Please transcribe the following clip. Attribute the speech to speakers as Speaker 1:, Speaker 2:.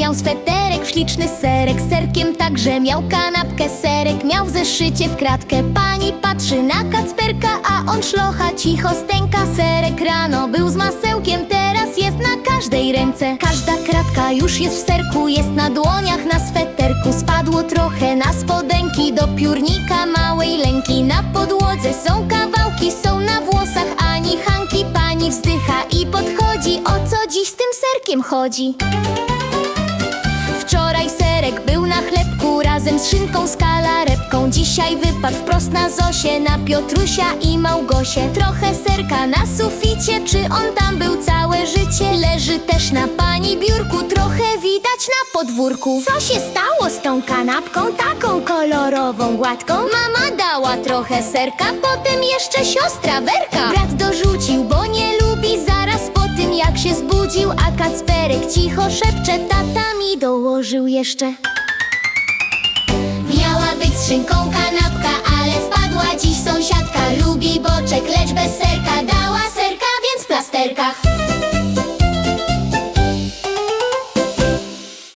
Speaker 1: miał sweterek, śliczny serek Serkiem także miał kanapkę Serek miał w zeszycie w kratkę. Pani patrzy na kacperka, a on szlocha cicho stęka. Serek rano był z masełkiem, teraz jest na każdej ręce. Każda kratka już jest w serku, jest na dłoniach, na sweterku. Spadło trochę na spodenki, do piórnika małej lęki. Na podłodze są kawałki, dziś z tym serkiem chodzi? Wczoraj serek był na chlebku razem z szynką z kalarepką Dzisiaj wypadł wprost na Zosię, na Piotrusia i Małgosię Trochę serka na suficie, czy on tam był całe życie? Leży też na pani biurku, trochę widać na podwórku Co się stało z tą kanapką, taką kolorową, gładką? Mama dała trochę serka, potem jeszcze siostra Werka Brat a Kacperek cicho szepcze Tata mi dołożył jeszcze. Miała być z szynką kanapka, ale wpadła dziś sąsiadka. Lubi boczek, lecz bez serka. Dała serka, więc w plasterkach.